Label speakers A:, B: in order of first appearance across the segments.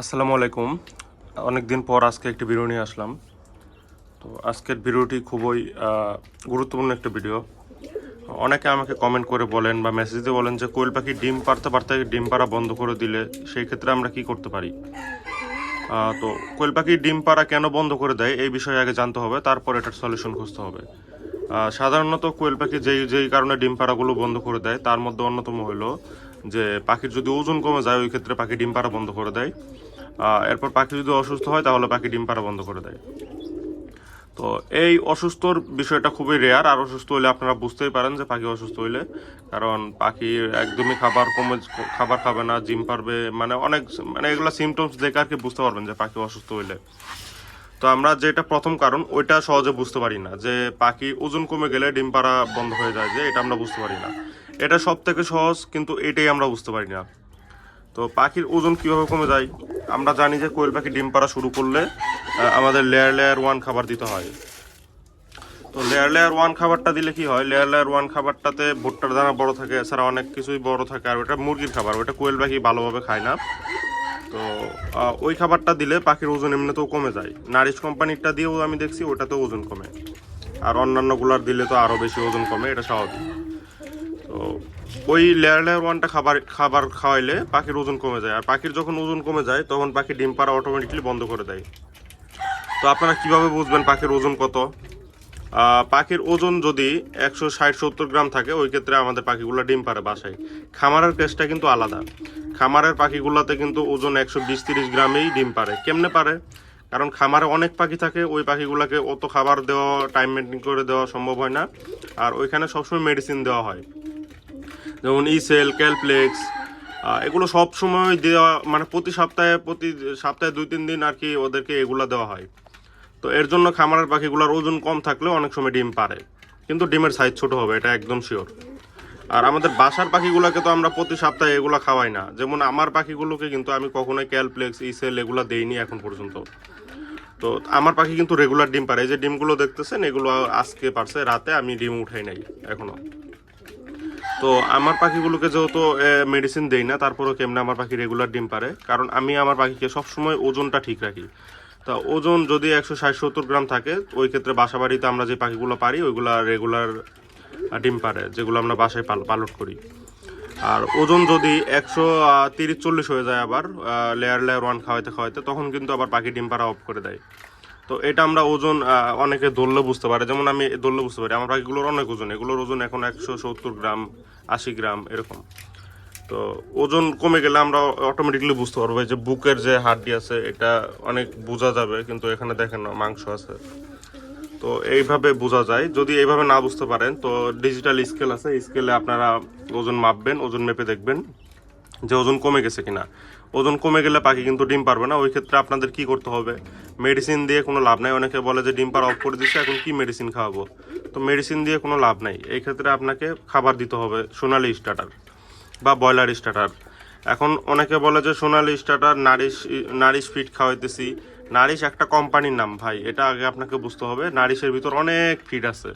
A: আসসালামু আলাইকুম। অনেক দিন পর আজকে একটি ভিডিও নিয়ে আসলাম। তো আজকের ভিডিওটি খুবই গুরুত্বপূর্ণ একটা ভিডিও। অনেকে আমাকে কমেন্ট করে বলেন বা মেসেজ দিয়ে বলেন যে, কোয়েল পাখি ডিম পারতে পারতে ডিম পাড়া বন্ধ করে দিলে সেই ক্ষেত্রে আমরা কি করতে পারি? তো কোয়েল পাখি ডিম পাড়া কেন বন্ধ করে দেয় এই বিষয়ে আগে জানতে হবে, তারপর এটার সলিউশন খুঁজতে হবে। সাধারণত কোয়েল পাখি যেই যেই কারণে ডিম পাড়াগুলো বন্ধ করে দেয়, তার মধ্যে অন্যতম হলো যে, পাখির যদি ওজন কমে যায়, ওই ক্ষেত্রে পাখি ডিম পাড়া বন্ধ করে দেয়। এরপর পাখি যদি অসুস্থ হয়, তাহলে পাখি ডিম পাড়া বন্ধ করে দেয়। তো এই অসুস্থর বিষয়টা খুবই রেয়ার আর অসুস্থ হলে আপনারা বুঝতেই পারেন যে পাখি অসুস্থ হইলে। কারণ পাখি একদমই খাবার কমে, খাবার খাবে না জিম পারবে মানে অনেক মানে এগুলো সিমটমস দেখে আর কি বুঝতে পারবেন যে পাখি অসুস্থ হইলে। তো আমরা যেটা প্রথম কারণ, ওইটা সহজে বুঝতে পারি না যে পাখি ওজন কমে গেলে ডিম পাড়া বন্ধ হয়ে যায় যে, এটা আমরা বুঝতে পারি না। এটা সব থেকে সহজ, কিন্তু এটাই আমরা বুঝতে পারি না। তো পাখির ওজন কীভাবে কমে যায়? আমরা জানি যে কোয়েল পাখি ডিম পাড়া শুরু করলে আমাদের লেয়ার লেয়ার ওয়ান খাবার দিতে হয়। তো লেয়ার লেয়ার ওয়ান খাবারটা দিলে কি হয়? লেয়ার লেয়ার ওয়ান খাবারটাতে ভুট্টার দানা বড় থাকে, এছাড়া অনেক কিছুই বড় থাকে, আর ওটা মুরগির খাবার, ওটা কোয়েল পাখি ভালোভাবে খায় না। তো ওই খাবারটা দিলে পাখির ওজন এমনিতেও কমে যায়। নারিশ কোম্পানিরটা দিয়েও আমি দেখছি, ওটাতেও ওজন কমে। আর অন্যান্যগুলার দিলে তো আরও বেশি ওজন কমে, এটা স্বাভাবিক। তো ওই লেয়ার লেয়ার ওয়ানটা খাবার খাবার খাওয়াইলে পাখির ওজন কমে যায়। আর পাখির যখন ওজন কমে যায়, তখন পাখি ডিম পাড়া অটোমেটিকলি বন্ধ করে দেয়। তো আপনারা কীভাবে বুঝবেন পাখির ওজন কত? পাখির ওজন যদি একশো ষাট সত্তর গ্রাম থাকে, ওই ক্ষেত্রে আমাদের পাখিগুলো ডিম পারে বাসায়। খামারের কেসটা কিন্তু আলাদা। খামারের পাখিগুলোতে কিন্তু ওজন একশো বিশ তিরিশ গ্রামেই ডিম পারে কেমনে পারে কারণ খামারে অনেক পাখি থাকে, ওই পাখিগুলোকে অত খাবার দেওয়া টাইম মেনটেন করে দেওয়া সম্ভব হয় না। আর ওইখানে সবসময় মেডিসিন দেওয়া হয়। যেমন ইসেল ক্যালপ্লেক্স এগুলো সব সময় দেওয়া মানে প্রতি সপ্তাহে প্রতি সপ্তাহে দুই, তিন দিন আর কি ওদেরকে এগুলো দেওয়া হয়। তো এর জন্য খামারের পাখিগুলোর ওজন কম থাকলেও অনেক সময় ডিম পারে। কিন্তু ডিমের সাইজ ছোট হবে, এটা একদম শিওর আর আমাদের বাসার পাখিগুলোকে তো আমরা প্রতি সপ্তাহে এগুলো খাওয়াই না। যেমন আমার পাখিগুলোকে কিন্তু আমি কখনোই ক্যালপ্লেক্স ইসেল এগুলো দেইনি এখন পর্যন্ত। তো আমার পাখি কিন্তু রেগুলার ডিম পারে। এই যে ডিমগুলো দেখতেছেন, এগুলো আজকে পারছে, রাতে আমি ডিম উঠাই নাই, এখনও। তো আমার পাখিগুলোকে যেহেতু মেডিসিন দেই না, তারপরেও কেমনে আমার পাখি রেগুলার ডিম পারে কারণ আমি আমার পাখিকে সবসময় ওজনটা ঠিক রাখি। তা ওজন যদি একশো ষাট সত্তর গ্রাম থাকে, ওই ক্ষেত্রে বাসা বাড়িতে আমরা যে পাখিগুলো পারি, ওইগুলো রেগুলার ডিম পারে যেগুলো আমরা বাসায় পাল- পালট করি। আর ওজন যদি একশো তিরিশ চল্লিশ হয়ে যায় আবার লেয়ার লেয়ার ওয়ান খাওয়াইতে খাওয়াইতে, তখন কিন্তু আবার পাখি ডিম পাড়া অফ করে দেয়। তো এটা আমরা ওজন অনেকে ধরলে বুঝতে পারে। যেমন আমি ধরলে বুঝতে পারি, আমার পাখিগুলোর অনেক ওজন। এগুলোর ওজন এখন একশো সত্তর গ্রাম, আশি গ্রাম, এরকম। তো ওজন কমে গেলে আমরা অটোমেটিকলি বুঝতে পারব যে বুকের যে হাড্ডি আছে, এটা অনেক বোঝা যাবে, কিন্তু এখানে দেখেন মাংস আছে। তো এইভাবে বোঝা যায়। যদি এইভাবে না বুঝতে পারেন, তো ডিজিটাল স্কেল আছে। স্কেলে আপনারা ওজন মাপবেন, ওজন মেপে দেখবেন যে ওজন কমে গেছে কিনা। ওজন কমে গেলে পাখি কিন্তু ডিম পারবে না। ওই ক্ষেত্রে আপনাদের কি করতে হবে? মেডিসিন দিয়ে কোনো লাভ নাই। অনেকে বলে যে ডিম পাড়া অফ করে দিচ্ছে এখন কি মেডিসিন খাওয়াবো? তো মেডিসিন দিয়ে কোনো লাভ নাই। এই ক্ষেত্রে আপনাকে খাবার দিতে হবে সোনালি স্টার্টার বা ব্রয়লার স্টার্টার এখন অনেকে বলে যে Sonali starter Nourish Nourish feed খাওয়াইতেছি। Nourish একটা কোম্পানির নাম ভাই, এটা আগে আপনাকে বুঝতে হবে। নারিশের ভিতর অনেক ফিট আছে।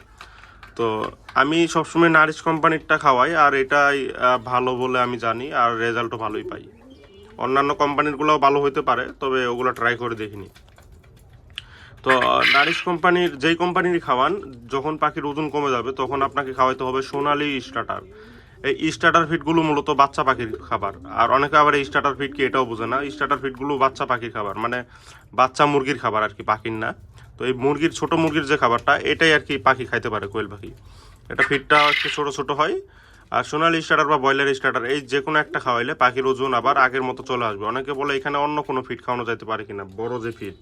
A: তো আমি সবসময় নারিশ কোম্পানিরটা খাওয়াই, আর এটাই ভালো বলে আমি জানি, আর রেজাল্টও ভালোই পাই। অন্যান্য কোম্পানিরগুলোও ভালো হতে পারে, তবে ওগুলো ট্রাই করে দেখিনি। তো, নারিশ কোম্পানির, যেই কোম্পানির খাওয়ান, যখন পাখির ওজন কমে যাবে, তখন আপনাকে খাওয়াইতে হবে সোনালি স্টার্টার এই স্টার্টার ফিডগুলো মূলত বাচ্চা পাখির খাবার, আর অনেকে আবার এই স্টার্টার ফিড কি এটাও বোঝে না স্টার্টার ফিডগুলো বাচ্চা পাখির খাবার মানে বাচ্চা মুরগির খাবার আর কি, পাখির না। তো এই মুরগির, ছোট মুরগির যে খাবারটা, এটাই আর কি পাখি খাইতে পারে কোয়েল পাখি। এটা ফিডটা একটু ছোট ছোট হয় আর সোনালি স্টার্টার বা ব্রয়লার স্টার্টার, এই যে কোনো একটা খাওয়াইলে পাখির ওজন আবার আগের মতো চলে আসবে। অনেকে বলে এখানে অন্য কোনো ফিড খাওয়ানো যেতে পারে কিনা, বড় যে ফিড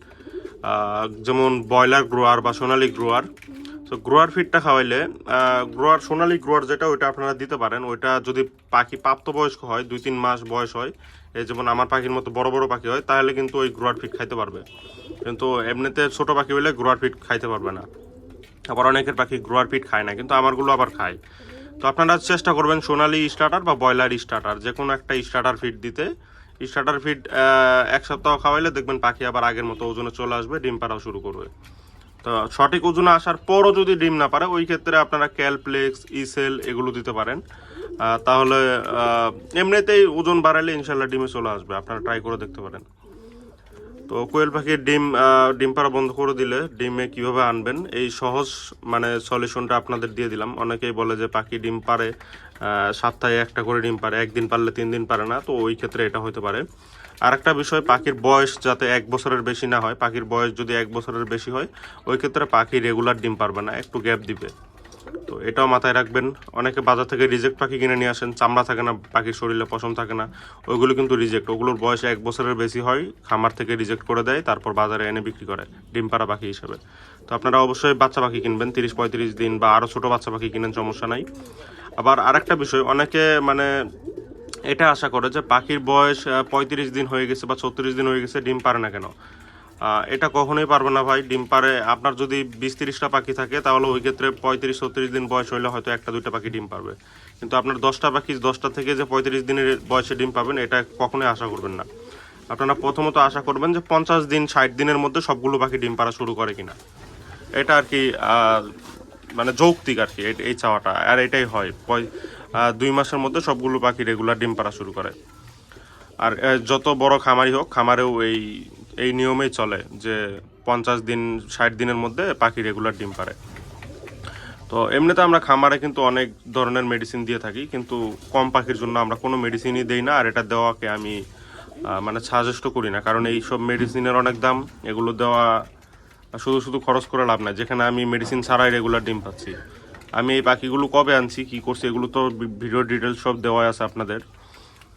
A: যেমন ব্রয়লার গ্রোয়ার বা সোনালি গ্রোয়ার তো গ্রোয়ার ফিডটা খাওয়াইলে গ্রোয়ার সোনালি গ্রোয়ার যেটা, ওইটা আপনারা দিতে পারেন। ওইটা যদি পাখি প্রাপ্তবয়স্ক হয়, দুই তিন মাস বয়স হয়, এই যেমন আমার পাখির মতো বড় বড় পাখি হয়, তাহলে কিন্তু ওই গ্রোয়ার ফিড খাইতে পারবে। কিন্তু এমনিতে ছোট পাখি হলে গ্রোয়ার ফিড খাইতে পারবে না। আবার অনেকের পাখি গ্রোয়ার ফিড খায় না, কিন্তু আমারগুলো আবার খায়। তো আপনারা চেষ্টা করবেন সোনালি স্টার্টার বা ব্রয়লার স্টার্টার যে কোনো একটা স্টার্টার ফিড দিতে। স্টার্টার ফিড এক সপ্তাহ খাওয়াইলে দেখবেন পাখি আবার আগের মতো ওজনে চলে আসবে, ডিম পাড়াও শুরু করবে। তো সঠিক ওজনে আসার পরও যদি ডিম না পারে, ওই ক্ষেত্রে আপনারা ক্যালপ্লেক্স ইসেল এগুলো দিতে পারেন। তাহলে এমনিতেই ওজন বাড়াইলে ইনশাল্লাহ ডিমে চলে আসবে, আপনারা ট্রাই করে দেখতে পারেন। তো কোয়েল পাখির ডিম ডিম পাড়া বন্ধ করে দিলে ডিমে কীভাবে আনবেন? এই সহজ মানে সলিউশনটা আপনাদের দিয়ে দিলাম। অনেকেই বলে যে পাখি ডিম পারে সপ্তাহে একটা করে ডিম পারে একদিন পারলে তিন দিন পারে না, তো ওই ক্ষেত্রে এটা হতে পারে। আর একটা বিষয়, পাখির বয়স যাতে এক বছরের বেশি না হয়, পাখির বয়স যদি এক বছরের বেশি হয়, ওই ক্ষেত্রে পাখি রেগুলার ডিম পারবে না, একটু গ্যাপ দিবে। তো এটাও মাথায় রাখবেন। অনেকে বাজার থেকে রিজেক্ট পাখি কিনে নিয়ে আসেন, চামড়া থাকে না, পাখির শরীরে পশম থাকে না, ওইগুলো কিন্তু রিজেক্ট ওগুলোর বয়স এক বছরের বেশি হয়, খামার থেকে রিজেক্ট করে দেয়, তারপর বাজারে এনে বিক্রি করে, ডিম পাড়া পাখি হিসেবে। তো আপনারা অবশ্যই বাচ্চা পাখি কিনবেন, তিরিশ, পঁয়ত্রিশ দিন বা আরও ছোটো বাচ্চা পাখি কিনেন, সমস্যা নাই। আবার আরেকটা বিষয়, অনেকে মানে এটা আশা করে যে পাখির বয়স পঁয়ত্রিশ দিন হয়ে গেছে বা ছত্রিশ দিন হয়ে গেছে, ডিম পারে না কেন? এটা কখনোই পারবে না ভাই, ডিম পারে। আপনার যদি বিশ তিরিশটা পাখি থাকে, তাহলে ওই ক্ষেত্রে পঁয়ত্রিশ, ছত্রিশ দিন বয়স হলে হয়তো একটা, দুইটা পাখি ডিম পারবে। কিন্তু আপনার দশটা পাখি, দশটা থেকে যে পঁয়ত্রিশ দিনের বয়সে ডিম পাবেন, এটা কখনোই আশা করবেন না। আপনারা প্রথমত আশা করবেন যে পঞ্চাশ দিন, ষাট দিনের মধ্যে সবগুলো পাখি ডিম পাড়া শুরু করে কিনা। এটা আর কি মানে যৌক্তিক আর কি এই- এই চাওয়াটা। আর এটাই হয় দুই মাসের মধ্যে সবগুলো পাখি রেগুলার ডিম পাড়া শুরু করে। আর যত বড় খামারি হোক, খামারেও এই এই নিয়মেই চলে যে পঞ্চাশ দিন, ষাট দিনের মধ্যে পাখি রেগুলার ডিম পারে তো এমনিতে আমরা খামারে কিন্তু অনেক ধরনের মেডিসিন দিয়ে থাকি, কিন্তু কম পাখির জন্য আমরা কোনো মেডিসিনই দেই না, আর এটা দেওয়াকে আমি মানে সাজেস্ট করি না। কারণ এই সব মেডিসিনের অনেক দাম, এগুলো দেওয়া, শুধু শুধু খরচ করে লাভ নাই। যেখানে আমি মেডিসিন ছাড়াই রেগুলার ডিম পাচ্ছি। আমি এই পাখিগুলো কবে আনছি, কি করছি, এগুলো তো ভিডিও ডিটেলস সব দেওয়া আছে আপনাদের।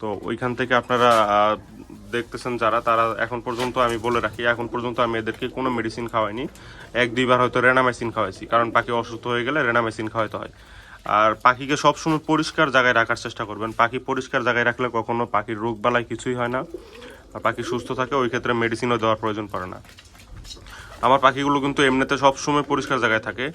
A: তো ওইখান থেকে আপনারা দেখতেছেন যারা, তারা এখন পর্যন্ত আমি বলে রাখি, এখন পর্যন্ত আমি এদেরকে কোনো মেডিসিন খাওয়াইনি। এক, দুইবার হয়তো রেনামেসিন খাওয়াইছি, কারণ পাখি অসুস্থ হয়ে গেলে রেনামেসিন খাওয়াইতে হয়। আর পাখিকে সবসময় পরিষ্কার জায়গায় রাখার চেষ্টা করবেন। পাখি পরিষ্কার জায়গায় রাখলে কখনো পাখির রোগ বালাই কিছুই হয় না। আর পাখি সুস্থ থাকে, ওই ক্ষেত্রে মেডিসিনও দেওয়ার প্রয়োজন পড়ে না। আমার পাখিগুলো কিন্তু এমনিতে সবসময় পরিষ্কার জায়গায় থাকে।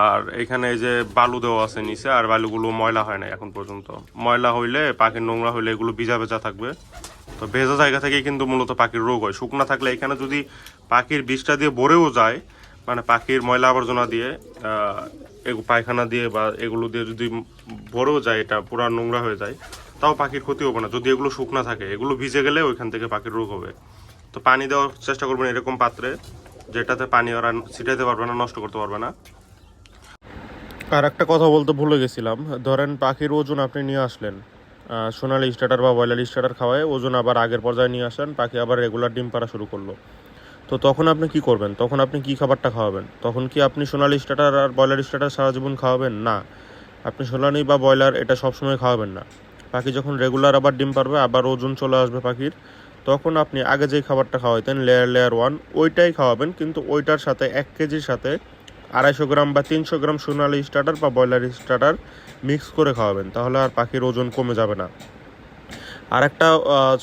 A: আর এখানে এই যে বালু দেওয়া আছে নিচে, আর বালুগুলো ময়লা হয় না এখন পর্যন্ত। ময়লা হইলে, পাখির নোংরা হইলে এগুলো ভিজা ভেজা থাকবে। তো ভেজা জায়গা থেকেই কিন্তু মূলত পাখির রোগ হয়। শুকনা থাকলে এখানে যদি পাখির বিষটা দিয়ে ভরেও যায় মানে পাখির ময়লা আবর্জনা দিয়ে পায়খানা দিয়ে বা এগুলো দিয়ে যদি ভরেও যায়, এটা পুরো নোংরা হয়ে যায়, তাও পাখির ক্ষতি হবে না। যদি এগুলো শুকনা থাকে, এগুলো ভিজে গেলে ওইখান থেকে পাখির রোগ হবে। তো পানি দেওয়ার চেষ্টা করবেন এরকম পাত্রে, যেটাতে পানি ওরা ছিটাইতে পারবে না, নষ্ট করতে পারবে না। আর একটা কথা বলতে ভুলে গেছিলাম। ধরেন পাখির ওজন আপনি নিয়ে আসলেন সোনালি স্টার্টার বা ব্রয়লার স্টার্টার খাওয়ায়, ওজন আবার আগের পর্যায়ে নিয়ে আসেন পাখি আবার রেগুলার ডিম পাড়া শুরু করল। তো তখন আপনি কি করবেন? তখন আপনি কি খাবারটা খাওয়াবেন? তখন কি আপনি সোনালি স্টার্টার আর ব্রয়লার স্টার্টার সারা জীবন খাওয়াবেন? না। আপনি সোনালি বা ব্রয়লার এটা সবসময় খাওয়াবেন না। পাখি যখন রেগুলার আবার ডিম পারবে আবার ওজন চলে আসবে পাখির, তখন আপনি আগে যেই খাবারটা খাওয়াইতেন লেয়ার লেয়ার ওয়ান ওইটাই খাওয়াবেন, কিন্তু ওইটার সাথে, এক কেজির সাথে আড়াইশো গ্রাম বা তিনশো গ্রাম সোনালি স্টার্টার বা ব্রয়লার স্টার্টার মিক্স করে খাওয়াবেন, তাহলে আর পাখির ওজন কমে যাবে না। আর একটা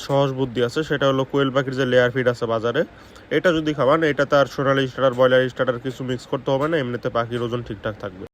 A: সহজ বুদ্ধি আছে, সেটা হলো কোয়েল পাখির যে লেয়ার ফিড আছে বাজারে, এটা যদি খাওয়ান, এটা তার সোনালি স্টার্টার ব্রয়লার স্টার্টার কিছু মিক্স করতে হবে না, এমনিতে পাখির ওজন ঠিকঠাক থাকবে।